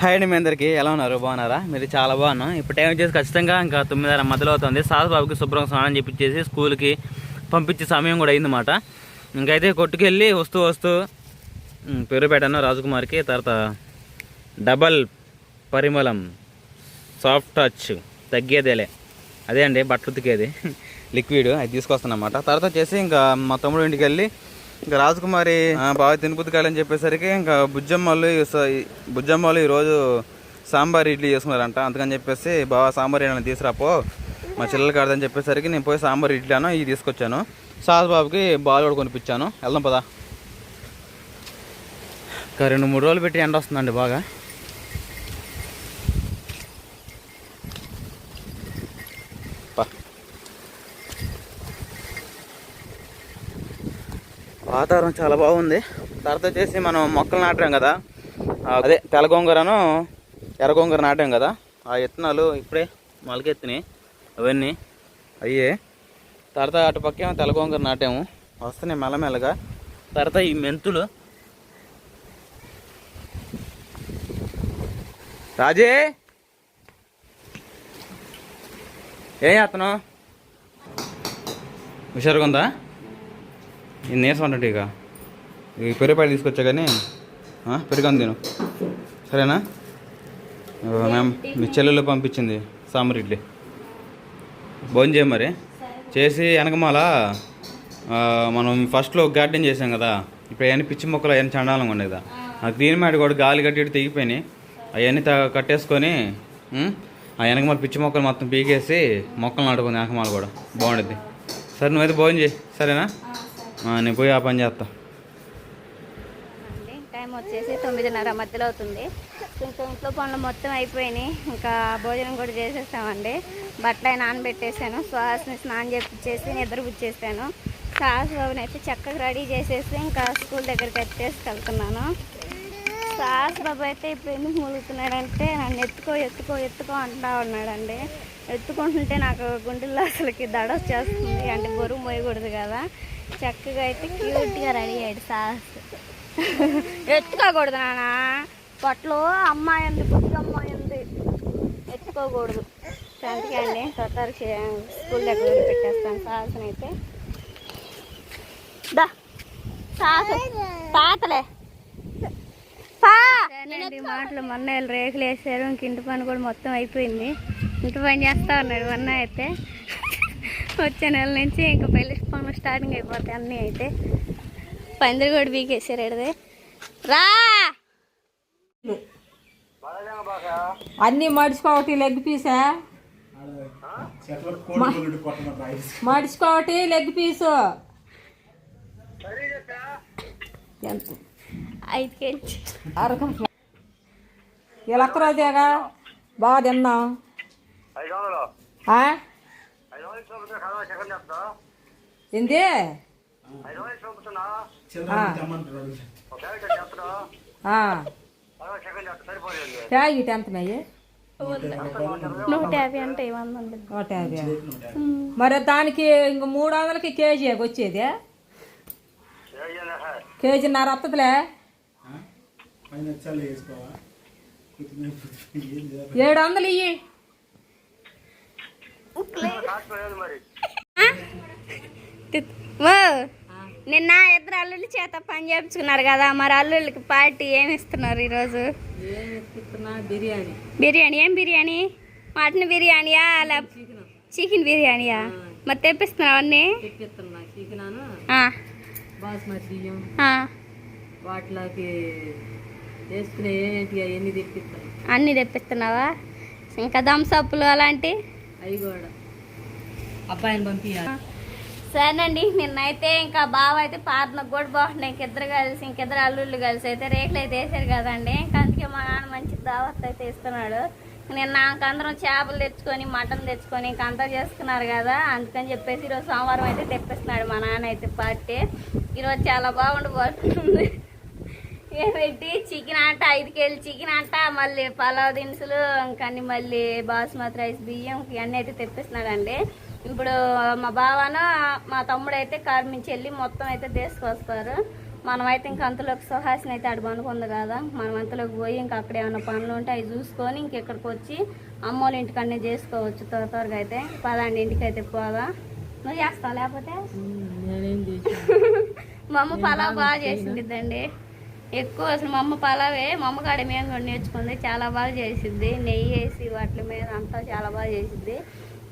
Hi అండి మీ అందరికీ. ఎలా ఉన్నారు? బాగున్నారా? మీరు చాలా బాగున్నాం. ఇప్పుడు టైం వచ్చేసి ఖచ్చితంగా ఇంకా తొమ్మిదిన్నర మధ్యలో అవుతుంది. సాసుబాబుకి శుభ్రం స్నానం చెప్పించేసి స్కూల్కి పంపించే సమయం కూడా అయిందన్నమాట. ఇంకైతే కొట్టుకెళ్ళి వస్తూ వస్తూ పేరు పెట్టాను రాజకుమార్కి తర్వాత డబల్ పరిమళం సాఫ్ట్ టచ్ తగ్గేదేలే. అదే అండి బట్టలు ఉతికేది. లిక్విడ్ అది తీసుకొస్తానమాట తర్వాత వచ్చేసి ఇంకా మా తమ్ముడు ఇంటికి వెళ్ళి ఇంకా రాజకుమారి బాగా బాగా కాలని చెప్పేసరికి ఇంకా బుజ్జమ్మలు బుజ్జమ్మలు ఈరోజు సాంబార్ ఇడ్లీ చేసుకున్నారంట అందుకని చెప్పేసి బాగా సాంబార్ ఇడ్లీ తీసుకురాపో మా చెల్లెలు కాదని చెప్పేసరికి నేను పోయి సాంబార్ ఇడ్లీ అను ఇది తీసుకొచ్చాను. సాస్ బాబుకి బాల్ కూడా కొనిపించాను. వెళ్దాం పదా. ఇంకా రెండు మూడు రోజులు పెట్టి ఎండ వస్తుందండి బాగా. వాతావరణం చాలా బాగుంది. తర్వాత వచ్చేసి మనం మొక్కలు నాటాం కదా. అదే తెల్ల ఎర్రగొంగర ఎర్ర నాటాం కదా. ఆ విత్తనాలు ఇప్పుడే మొలకెత్తినాయి. అవన్నీ అయ్యే. తర్వాత అటు పక్కేమో తెల్ల నాటాము. వస్తున్నాయి మెల్లమెల్లగా. తర్వాత ఈ మెంతులు. రాజే! ఏం చేస్తున్నావు? హుషారుగా ఉందా? నేను నీరసం అంటే ఇక. ఈ పెరుగుపాయలు తీసుకొచ్చా కానీ ఆ, పెరుగని తిను. సరేనా? మ్యామ్ మీ చెల్లెలు పంపించింది సాంబార్ ఇడ్లీ భోజనం చేయ మరి. చేసి వెనకమాల మనం ఫస్ట్లో గార్డెన్ చేసాం కదా. ఇప్పుడు అవన్నీ పిచ్చి మొక్కలు అవన్నీ చండాలంగా ఉన్నాయి కదా. ఆ మాట కూడా గాలి కట్టి ఇటు తెగిపోయినాయి. అవన్నీ కట్టేసుకొని ఆ వెనకమాల పిచ్చి మొక్కలు మొత్తం పీకేసి మొక్కలు నాటుకుంది వెనకమాల కూడా. బాగుంటుంది సరే నువ్వైతే భోజనం చేయి. సరేనా? నేను పోయి ఆ పని చేస్తా టైం వచ్చేసి తొమ్మిదిన్నర మధ్యలో అవుతుంది. ఇంకా ఇంట్లో పనులు మొత్తం అయిపోయినాయి. ఇంకా భోజనం కూడా చేసేసామండి బట్టలు అయి నానబెట్టేసాను. సుహాస్ని స్నానం చేపించేసి నిద్ర పుచ్చేసాను సాహస్ బాబుని అయితే చక్కగా రెడీ చేసేసి ఇంకా స్కూల్ దగ్గరికి ఎత్తేసి వెళ్తున్నాను. సాహస్ బాబు అయితే ఇప్పుడు ఎందుకు ములుగుతున్నాడంటే నన్ను ఎత్తుకో ఎత్తుకో ఎత్తుకో అంటా ఉన్నాడండి. ఎత్తుకుంటుంటే నాకు గుండెల్లో అసలుకి దడ వచ్చేస్తుంది. అంటే బరువు మోయకూడదు కదా. చక్కగా అయితే క్యూట్గా రెడీ అయ్యాడు సాస్. ఎత్తుకోకూడదు నాన్న. పొట్టలో అమ్మాయి ఉంది బుద్ధి అమ్మాయి ఉంది. ఎత్తుకోకూడదు. అందుకే అండి స్కూల్ దగ్గర పెట్టేస్తాను సాహసని అయితే. దా సాహస తాతలే మాటలు? మొన్న వీళ్ళు రేకులు వేసారు ఇంక ఇంటి పని కూడా మొత్తం అయిపోయింది. ఇంటి పని చేస్తా ఉన్నాడు మొన్న అయితే. వచ్చే నెల నుంచి ఇంకా పెళ్ళి పనులు స్టార్టింగ్ అయిపోతాయి అన్నీ అయితే. పందిరి కూడా బీకేసారు ఎడదే రా! అన్ని మడిచిపోవటి లెగ్ పీసా మడిచిపోవటి లెగ్ పీసు. ఎంత? ఐదు కేజీ అరకం. ఇలా ఒక్కరోజేగా బాగా తిన్నాం? ఏంది. ఆ. ప్యాకెట్ ఎంత నూట యాభై అంటే నూట యాభై మరి దానికి ఇంక మూడు వందలకి కేజీ వచ్చేది? కేజీన్నర వస్తుందిలే ఏడు వందలు ఇయ్యి. నిన్న ఇద్దరు అల్లుళ్ళ చేత పని చేయించుకున్నారు కదా మరి అల్లుళ్ళకి పార్టీ ఏమి ఇస్తున్నారు ఈరోజు? బిర్యానీ. బిర్యానీ. ఏం బిర్యానీ? మటన్ బిర్యానీయా లేకపోతే చికెన్. బిర్యానీయా? మరి తెప్పిస్తున్నావు అన్నీ బాస్మతి వాటిలోకి వేసుకునే అన్నీ తెప్పిస్తున్నావా? ఇంకా థమ్సప్లు అలాంటి? అవి కూడా అబ్బాయిని పంపించాలి సరేనండి నిన్నైతే ఇంకా బావ అయితే పార్ట్నర్ కూడా బాగుంటాయి ఇంకిద్దరు కలిసి ఇంకిద్దరు అల్లుళ్ళు కలిసి అయితే రేట్లు అయితే వేసారు కదండి. ఇంకా అందుకే మా నాన్న మంచి దావత్ అయితే ఇస్తున్నాడు. నిన్న అందరం చేపలు తెచ్చుకొని మటన్ తెచ్చుకొని ఇంక అంతా చేసుకున్నారు కదా. అందుకని చెప్పేసి ఈరోజు సోమవారం అయితే తెప్పిస్తున్నాడు మా నాన్న అయితే పార్టీ. ఈరోజు చాలా బాగుండిపోతుంది ఏమిటి? చికెన్ అంట ఐదు కేజీలు చికెన్ అంట మళ్ళీ పలావ్ దినుసులు ఇంకా మళ్ళీ బాస్మతి రైస్ బియ్యం ఇవన్నీ అయితే తెప్పిస్తున్నాడండి. ఇప్పుడు మా బావన మా తమ్ముడు అయితే కారు నుంచి వెళ్ళి మొత్తం అయితే తీసుకొస్తారు. మనమైతే ఇంక అంతలోకి సుహాసిని అయితే అడు పనుకుంది కదా. మనం అంతలోకి పోయి ఇంకా అక్కడ ఏమైనా పనులు ఉంటే అవి చూసుకొని ఇంక ఇక్కడికి వచ్చి అమ్మోళ్ళ ఇంటికన్నీ చేసుకోవచ్చు. త్వర త్వరగా అయితే పదండి ఇంటికి అయితే పోదా. నువ్వు చేస్తావు లేకపోతే? మా అమ్మ పలావ్ బాగా చేసిండిద్దండి ఎక్కువ అసలు మా అమ్మ పలావే మా అమ్మ కాడ మేము కూడా నేర్చుకుంది చాలా బాగా చేసిద్ది. నెయ్యి వేసి వాటి మీద అంతా చాలా బాగా చేసిద్ది.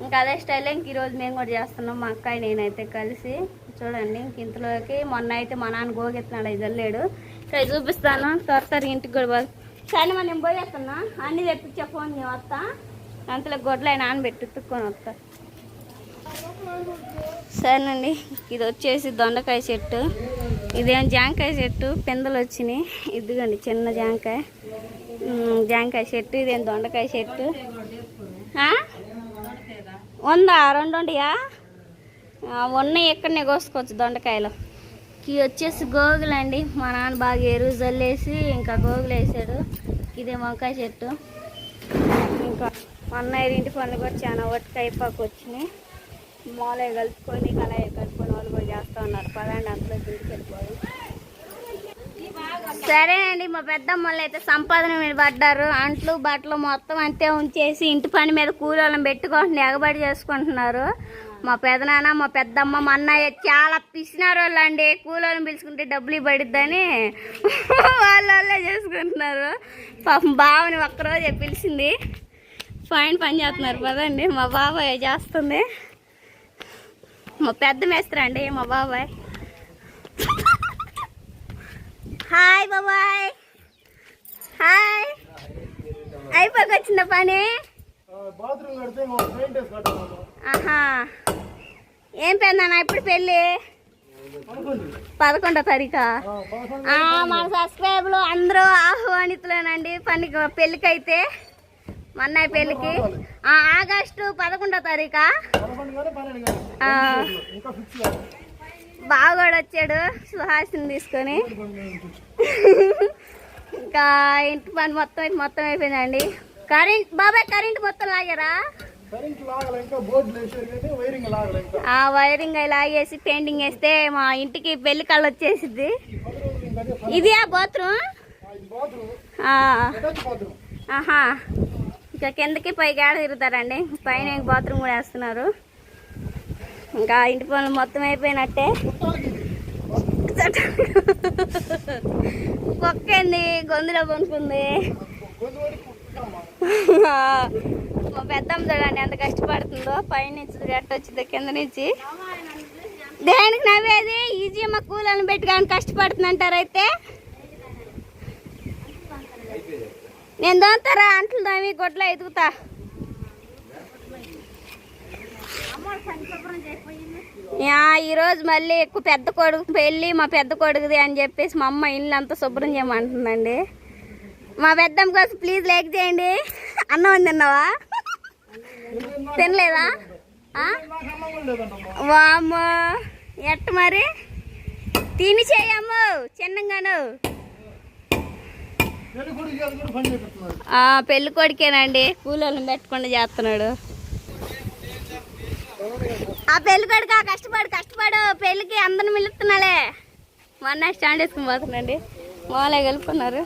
ఇంకా అదే స్టైల్ ఇంక ఈరోజు మేము కూడా చేస్తున్నాం మా అక్కయ్య నేనైతే కలిసి. చూడండి ఇంక ఇంతలోకి మొన్న అయితే మా నాన్న గోగెత్తున్నాడు ఇది వెళ్ళాడు ఇక్కడ చూపిస్తాను త్వర త్వరగా ఇంటికి కూడా పోదు. సరే నేను పోయేస్తున్నా అన్నీ తెప్పించే ఫోన్ నేను వస్తా. అంతలో గొడ్లు ఆయన నానబెట్టి తుక్కొని వస్తా. సరేనండి ఇది వచ్చేసి దొండకాయ చెట్టు. ఇదేం జాంకాయ చెట్టు? పిందెలు వచ్చినాయి. ఇదిగోండి చిన్న జాంకాయ. జాంకాయ చెట్టు ఇదేం దొండకాయ చెట్టు? ఉందా? రెండు ఉండయా? ఉన్నాయి ఎక్కడనే కోసుకోవచ్చు దొండకాయలు. ఇవి వచ్చేసి గోగులు అండి. మా నాన్న బాగా ఎరువు జల్లేసి ఇంకా గోగులు వేసాడు. ఇదే వంకాయ చెట్టు. ఇంకా మా అన్నయ్య ఇంటి పనులు కూడా చాలా ఒట్టుకు అయిపోక వచ్చినాయి. మాలే కలుపుకొని కళాయి కలుపుకొని వాళ్ళు కూడా చేస్తూ ఉన్నారు. పదండి అందులో ఇంటికి సరే సరేనండి మా పెద్దమ్మలు అయితే సంపాదన మీద పడ్డారు. అంట్లు బట్టలు మొత్తం అంతే ఉంచేసి ఇంటి పని మీద కూలీలను పెట్టుకుంటున్నారు ఎగబడి చేసుకుంటున్నారు. మా పెదనాన్న మా పెద్దమ్మ మా అన్నయ్య చాలా పిసినారు వాళ్ళు అండి. కూలీలను పిలుచుకుంటే డబ్బులు పడిద్దని వాళ్ళ వాళ్ళే చేసుకుంటున్నారు. పాపం బావని ఒక్కరోజే పిలిచింది. ఫైన్ పని చేస్తున్నారు. పదండి మా బాబాయ్ చేస్తుంది. మా పెద్ద మేస్త్రి అండి మా బాబాయ్. హాయ్ బాబాయ్. హాయ్. అయిపోయి వచ్చిన పని? ఆహా. ఏం పెద్దనా ఇప్పుడు పెళ్ళి? పదకొండో. తారీఖా? మన సబ్స్క్రైబ్లు అందరూ ఆహ్వానితులేనండి. పనికి పెళ్ళికి అయితే పెళ్ళికి పెళ్ళికి ఆగస్టు పదకొండో తారీఖా? బాగోడు వచ్చాడు సుహాసిని తీసుకొని. ఇంకా ఇంటి పని మొత్తం అయితే మొత్తం అయిపోయిందండి. కరెంట్ బాబాయ్ కరెంట్ మొత్తం లాగారా? ఆ వైరింగ్ అవి లాగేసి పెయింటింగ్ వేస్తే మా ఇంటికి పెళ్ళి కళ్ళు వచ్చేసింది ఇది ఆ. బాత్రూమ్ ఆహా. ఇక్కడ కిందకి పైకి ఏడ తిరుగుతారండి? పైన ఇంక బాత్రూమ్ కూడా వేస్తున్నారు. ఇంకా ఇంటి పనులు మొత్తం అయిపోయినట్టే. కుక్కండి గొంతులో పనుకుంది పెద్దమ్మ చూడండి ఎంత కష్టపడుతుందో. పైనుంచి ఎట్ట వచ్చిందో కింద నుంచి. దేనికి నవ్వేది? ఈజీ మా కూలని పెట్టి అయితే కష్టపడుతుందంటారు అయితే నేను దోంతారా అంట్లు దామి గొడ్లు ఎదుగుతా. ఈరోజు మళ్ళీ ఎక్కువ పెద్ద కొడుకు పెళ్ళి మా పెద్ద కొడుకుది అని చెప్పేసి మా అమ్మ ఇల్లు అంతా శుభ్రం చేయమంటుందండి. మా పెద్దమ్మ కోసం ప్లీజ్ లైక్ చేయండి. అన్నం తిన్నావా? తినలేదా? వామ్మో ఎట్ట మరి? తిని చేయమ్ము చిన్నగాను. పెళ్ళి కొడుకేనండి. కూలోళ్ళని పెట్టకుండా చేస్తున్నాడు. ఆ పెళ్ళి కొడుకు ఆ కష్టపడు కష్టపడు. పెళ్ళికి అందరిని పిలుస్తున్నాలే. మొన్న స్టాండ్ వేసుకుని పోతున్నాండి మాలే కలుపుకున్నారు.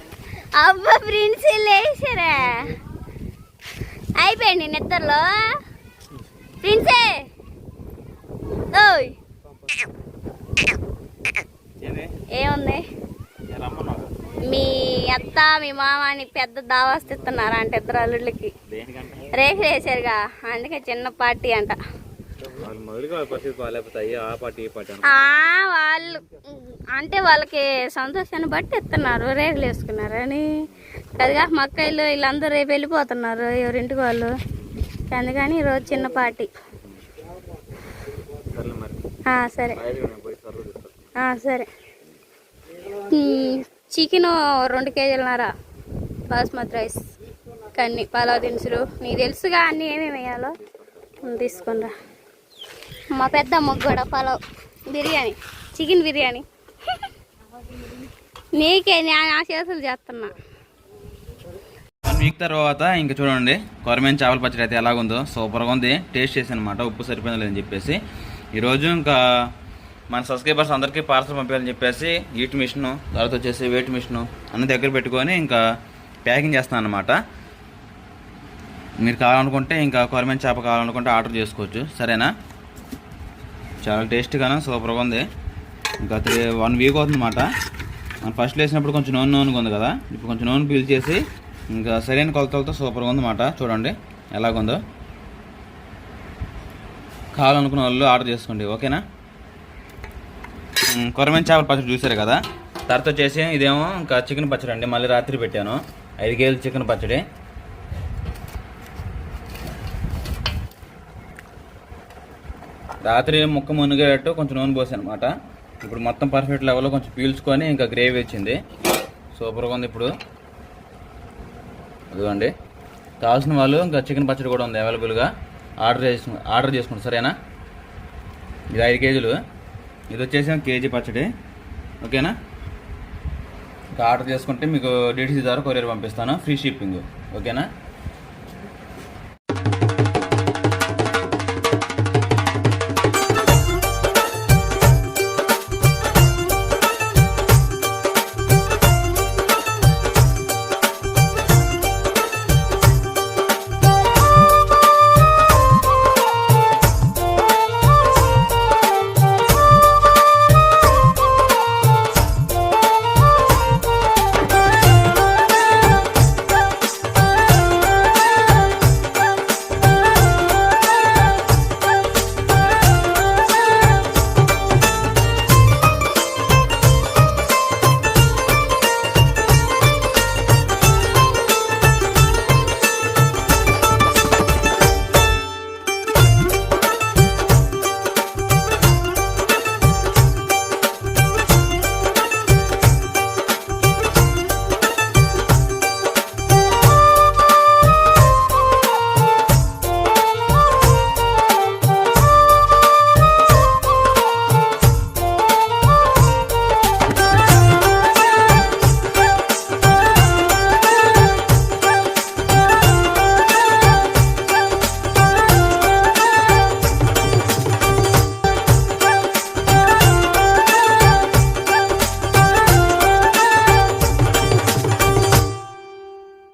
అబ్బా ప్రిన్స్ లేచారా అయిపోయింది నిద్రలో. ప్రిన్సే! ఓయ్! ఏముంది? మీ అత్త మీ మామ అని పెద్ద దావాస్తిస్తున్నారా అంటే ఇద్దరు అల్లుళ్ళకి. రేకులు వేసారుగా. అందుకే చిన్న పార్టీ అంట. వాళ్ళు అంటే వాళ్ళకి సంతోషాన్ని బట్టి ఇస్తున్నారు రేకులు వేసుకున్నారు అని. కదిగా మక్కయిలు వీళ్ళందరూ రేపు వెళ్ళిపోతున్నారు ఎవరింటికి వాళ్ళు. అందుకని ఈరోజు చిన్న పార్టీ. సరే. సరే. చికెన్ రెండు కేజీలన్నర బాస్మతి రైస్ కన్ని పలావ్ దినుసులు. నీకు తెలుసుగా అన్నీ ఏమేమి వేయాలో? తీసుకునిరా. మా పెద్ద కూడా పలావ్ బిర్యానీ చికెన్ బిర్యానీ. నీకే నా నా చేతులు చేస్తున్నా. వీక్ తర్వాత ఇంకా చూడండి కొరమైన చేపల పచ్చడి అయితే ఎలాగుందో. సూపర్గా ఉంది. టేస్ట్ చేసి అనమాట. ఉప్పు సరిపోయిందని చెప్పేసి. ఈరోజు ఇంకా మన సబ్స్క్రైబర్స్ అందరికీ పార్సల్ పంపించాలని చెప్పేసి ఈట్ మిషన్ తర్వాత వచ్చేసి వెయిట్ మిషను అన్ని దగ్గర పెట్టుకొని ఇంకా ప్యాకింగ్ చేస్తాను అనమాట మీరు కావాలనుకుంటే ఇంకా కొరమైన చేప కావాలనుకుంటే ఆర్డర్ చేసుకోవచ్చు. సరేనా? చాలా టేస్ట్గాను సూపర్గా ఉంది. ఇంకా త్రీ వన్ వీక్ అవుతుందన్నమాట. మనం ఫస్ట్ వేసినప్పుడు కొంచెం నూనె నూనెగా ఉంది కదా? ఇప్పుడు కొంచెం నూనె పీల్చేసి ఇంకా సరైన కొలతలతో సూపర్గా ఉందన్నమాట చూడండి ఎలాగుందో. కావాలనుకున్న వాళ్ళు ఆర్డర్ చేసుకోండి. ఓకేనా? కొరమైన చేపల పచ్చడి చూసారు కదా? తర్వాత వచ్చేసి ఇదేమో ఇంకా చికెన్ పచ్చడి అండి మళ్ళీ రాత్రి పెట్టాను. ఐదు కేజీలు చికెన్ పచ్చడి. రాత్రి ముక్క మునిగేటట్టు కొంచెం నూనె పోసాను అనమాట ఇప్పుడు మొత్తం పర్ఫెక్ట్ లెవెల్లో కొంచెం పీల్చుకొని ఇంకా గ్రేవీ వచ్చింది. సూపర్గా ఉంది ఇప్పుడు. అదిగోండి. కావాల్సిన వాళ్ళు ఇంకా చికెన్ పచ్చడి కూడా ఉంది అవైలబుల్గా ఆర్డర్ చేసు ఆర్డర్ చేసుకోండి సరేనా? ఇది ఐదు కేజీలు. ఇది వచ్చేసి కేజీ పచ్చడి. ఓకేనా? ఇంకా ఆర్డర్ చేసుకుంటే మీకు డీటీసీ ద్వారా కొరియర్ పంపిస్తాను. ఫ్రీ షిప్పింగ్ ఓకేనా?